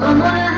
Como la